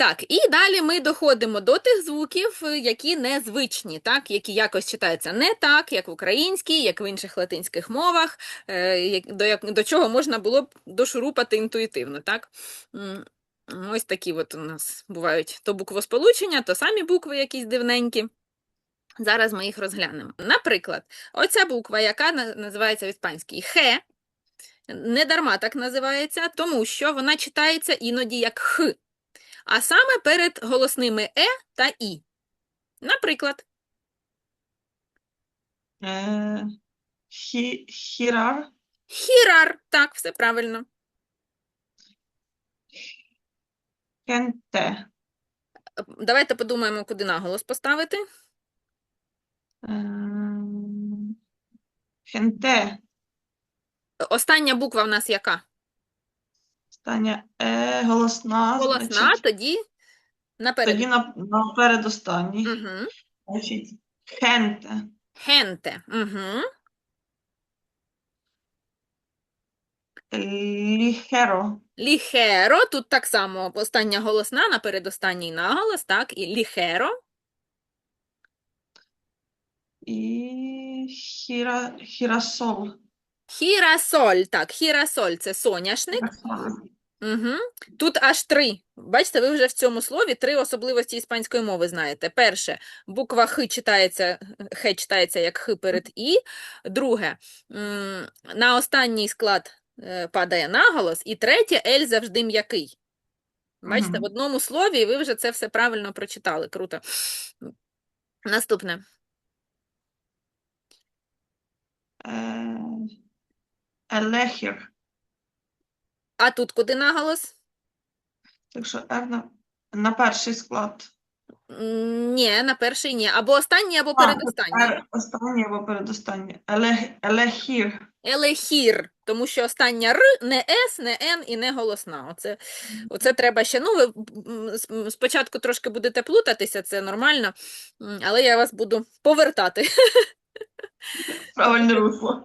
Так, і далі ми доходимо до тих звуків, е, які незвичні, так, які якось читаються не так, як в українській, як в інших латинських мовах, е, до, до чого можна було б дошурупати інтуїтивно. Так? Ось такі от у нас бувають то буквосполучення, то самі букви якісь дивненькі. Зараз ми їх розглянемо. Наприклад, оця буква, яка називається в іспанській хе, не дарма так називається, тому що вона читається іноді як х, а саме перед голосними е та і. Наприклад, Е, хі, хірар, хірар, так, все правильно. кенте. Е, Давайте подумаємо, куди наголос поставити. Ем, Хенте. Остання буква в нас яка? Остання е, голосна, Голосна, значить, тоді наперед. тоді на, на передостанній. Угу. Значить, хенте. Хенте. Угу. Ліхеро. Ліхеро, тут так само остання голосна, на передостанній наголос, так, і ліхеро. І хіра, хірасол. Хірасоль, так, хірасоль це соняшник. Угу. Тут аж три. Бачите, ви вже в цьому слові три особливості іспанської мови знаєте. Перше, буква Х читається, Х читається як Х перед І. Друге, на останній склад е, падає наголос. І третє, Ель завжди м'який. Бачите, в одному слові ви вже це все правильно прочитали. Круто. Наступне. Елехір. А тут куди наголос? Так що R на, на перший склад. М, Ні, на перший ні. Або останній, або А, передостанній. R останній або передостанній. Елех, елехір. Елехір, тому що остання Р, не С, не Н і не голосна. Оце, оце треба ще. Ну, ви м, с- м, спочатку трошки будете плутатися, це нормально, м, але я вас буду повертати. Правильне русло.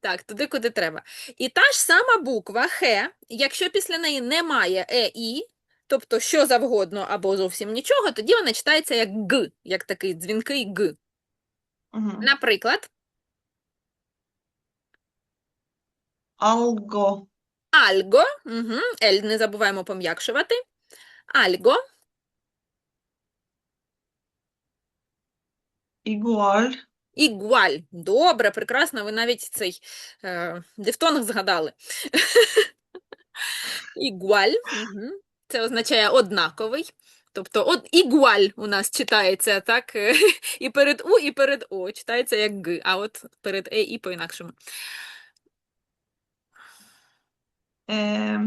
Так, туди, куди треба. І та ж сама буква Х, якщо після неї немає Е, І, тобто що завгодно або зовсім нічого, тоді вона читається як Г, як такий дзвінкий Г. Угу. Наприклад, Алго. альго, угу, Ель не забуваємо пом'якшувати. Альго, Ігуаль. Ігуаль. Добре, прекрасно, ви навіть цей е, дифтонг згадали. Ігуаль, угу. Це означає однаковий. Тобто от ігуаль у нас читається, так? І перед У, і перед О читається як Г, а от перед Е і по-інакшому. Е,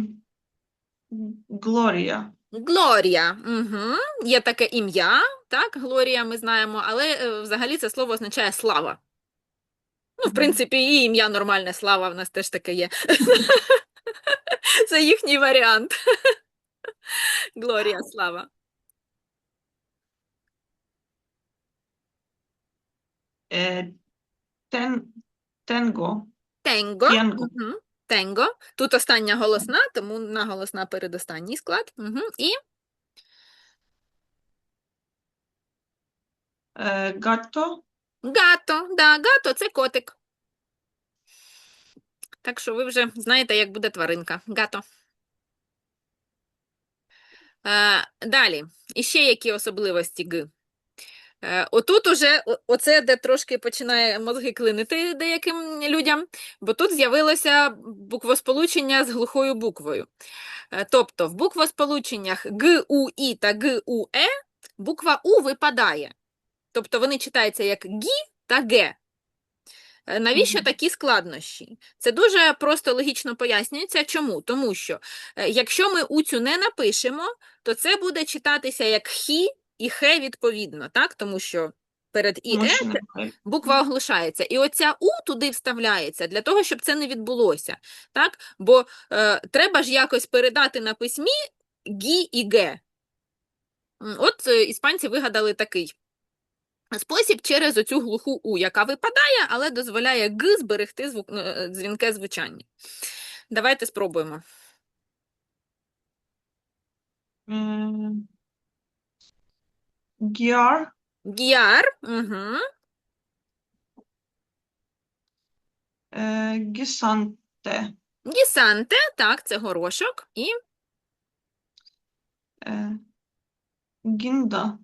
Глорія. Глорія. Угу. Є таке ім'я, так, Глорія ми знаємо, але е, взагалі це слово означає слава. Ну, в принципі, і ім'я нормальне слава в нас теж таке є. Це їхній варіант. Глорія, слава. Е, тенго. Тенго. Тенго. Угу. Тенго. Тут остання голосна, тому наголосна передостанній склад. Угу. І Е, гатто. гато. Да, гато це котик. Так що ви вже знаєте, як буде тваринка. Гато. Е, далі. І ще які особливості Г. Е, отут уже оце, де трошки починає мозги клинити деяким людям, бо тут з'явилося буквосполучення з глухою буквою. Е, тобто в буквосполученнях Г, У, І та Г, У, Е буква У випадає. Тобто вони читаються як гі та ге. Е, Навіщо такі складнощі? Це дуже просто логічно пояснюється. Чому? Тому що якщо ми уцю не напишемо, то це буде читатися як хі і хе відповідно, так? Тому що перед і е буква оглушається. І оця у туди вставляється для того, щоб це не відбулося. Так? Бо е, треба ж якось передати на письмі гі і ге. От е, іспанці вигадали такий спосіб через оцю глуху у, яка випадає, але дозволяє г зберегти звук, е, дзвінке звучання. Давайте спробуємо. Гіар, Гіар. Угу. гісанте, Гісанте, так, це горошок. І е, гінда,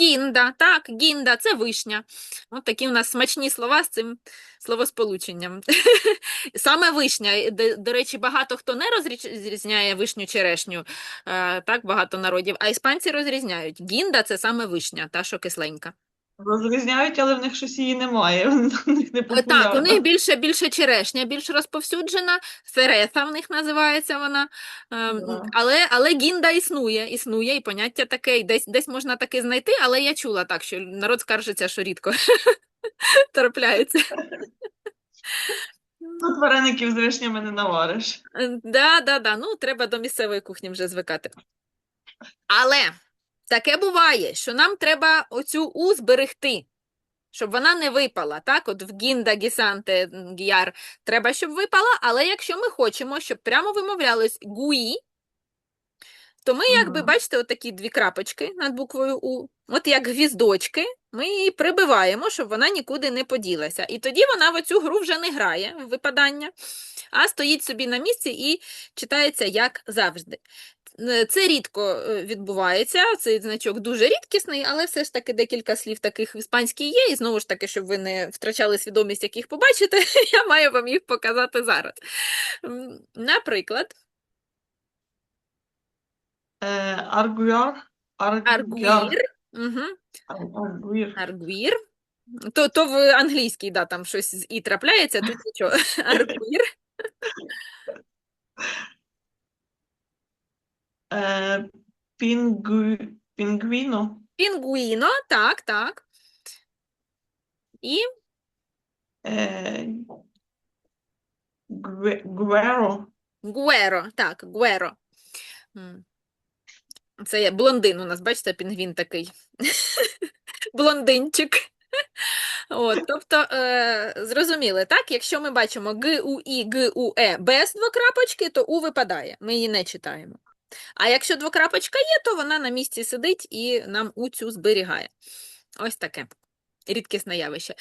гінда, так, гінда, це вишня. От такі у нас смачні слова з цим словосполученням. Саме вишня. До, речі, багато хто не розрізняє вишню черешню, е, так, багато народів, а іспанці розрізняють. Гінда це саме вишня, та, що кисленька. Розрізняють, але в них щось її немає, в них не Е, Так, у них більше, більше черешня, більш розповсюджена, фереса в них називається вона, Ем, Да. але, але гінда існує, існує, і поняття таке, і десь, десь можна таке знайти, але я чула так, що народ скаржиться, що рідко трапляється. Тут вареників з вишнями не навариш. Е, Да, да, да, ну треба до місцевої кухні вже звикати. Але таке буває, що нам треба оцю у зберегти, щоб вона не випала. Так, от в гінда, гісанте, гіар треба, щоб випала, але якщо ми хочемо, щоб прямо вимовлялось гуї, то ми, якби, бачите, отакі дві крапочки над буквою У, от як гвіздочки, ми її прибиваємо, щоб вона нікуди не поділася. І тоді вона в оцю гру вже не грає в випадання, а стоїть собі на місці і читається як завжди. Е, Це рідко е, відбувається, цей значок дуже рідкісний, але все ж таки декілька слів таких в іспанській є, і знову ж таки, щоб ви не втрачали свідомість, як їх побачите, я маю вам їх показати зараз. Наприклад, Е, аргуяр, аргуїр. Угу. аргуїр. То, то в англійській, да, там щось з і трапляється, тут нічого. Аргвір. Е, пінгу, пінгвіно, Пінгуїно, так, так. І е, гве- гуеро, гуеро, так, гуеро. М. Це є блондин у нас, бачите, пінгвін такий. Блондинчик. От, тобто, е, зрозуміли, так? Якщо ми бачимо Г, У, І, Г, У, Е без двокрапочки, то У випадає, ми її не читаємо. А якщо двокрапочка є, то вона на місці сидить і нам У цю зберігає. Ось таке рідкісне явище.